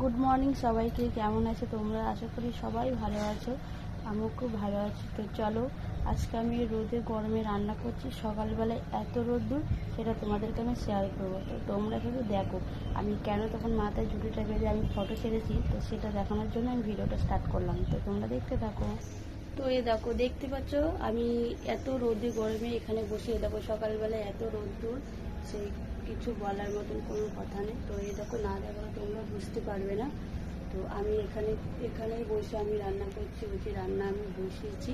Good morning সবাইকে, কেমন আছে তোমরা? আশা করি সবাই ভালো আছো, আমিও খুব ভালো আছি। তো চলো, আজকে আমি রোদে গরমে রান্না করছি। সকালবেলায় এত রোদ্দুর, সেটা তোমাদেরকে আমি শেয়ার করব। তো তোমরা শুধু দেখো, আমি কেন তখন মাথায় জুটিটা বেঁধে আমি ফটো ছেড়েছি, তো সেটা দেখানোর জন্য আমি ভিডিওটা স্টার্ট করলাম। তো তোমরা দেখতে থাকো। তো এ দেখো, দেখতে পাচ্ছ, আমি এত রোদে গরমে এখানে বসে দেখো সকালবেলায় এত রোদ্দুর সেই কিছু বলার মতন কোনো কথা নেই। তো এ দেখো, না দেখো, তোমরা বুঝতে পারবে না। তো আমি এখানে এখানেই বসে আমি রান্না করছি, ওই যে রান্না আমি বসিয়েছি।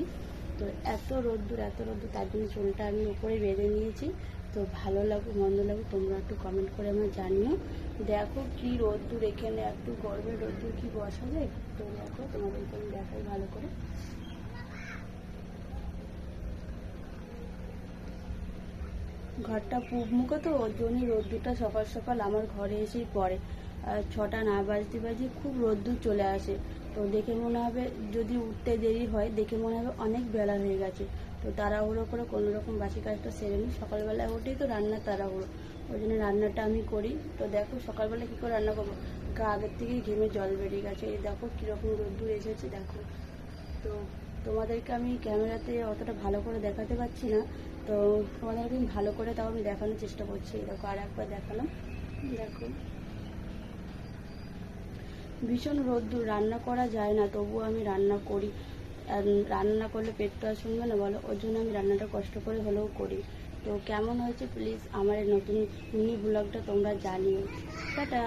তো এত রোদ্দুর এত রোদ্দুর, তার জন্য চুলটা আমি উপরে বেঁধে নিয়েছি। তো ভালো লাগুক মন্দ লাগুক তোমরা একটু কমেন্ট করে আমার জানিও। দেখো কি রোদ্দুর, এখানে একটু গরমের রোদ্দুর, কি বসা যায়? তো দেখো, তোমাদেরকে আমি দেখাই ভালো করে। ঘরটা পূব মুখো তো, ওর জন্যই রোদ্দুরটা সকাল সকাল আমার ঘরে এসেই পড়ে। আর ছটা না বাজতে বাজে খুব রোদ্দুর চলে আসে। তো দেখে মনে হবে যদি উঠতে দেরি হয়, দেখে মনে হবে অনেক বেলা হয়ে গেছে। তো তাড়াহুড়ো করে কোনো রকম বাসি কাজটা সেরে নিই সকালবেলায় উঠেই তো রান্না তাড়াহুড়ো। ওই জন্য রান্নাটা আমি করি। তো দেখো সকালবেলা কী করে রান্না করব? গা আগের থেকেই ঘেমে জল বেরিয়ে গেছে। এই দেখো কীরকম রোদ্দুর এসেছে, দেখো। তো তোমাদেরকে আমি ক্যামেরাতে অতটা ভালো করে দেখাতে পারছি না। তো তোমাদেরকে ভালো করে তাও আমি দেখানোর চেষ্টা করছি। দেখো আর একবার দেখালাম। দেখো। ভীষণ রোদ্দুর, রান্না করা যায় না, তবুও আমি রান্না করি। রান্না করলে পেট তো আর শুনবে না, বলো? ওর জন্য আমি রান্নাটা কষ্ট করে হলেও করি। তো কেমন হয়েছে? প্লিজ আমার নতুন মিনি ব্লগটা তোমরা জানিও। টাটা!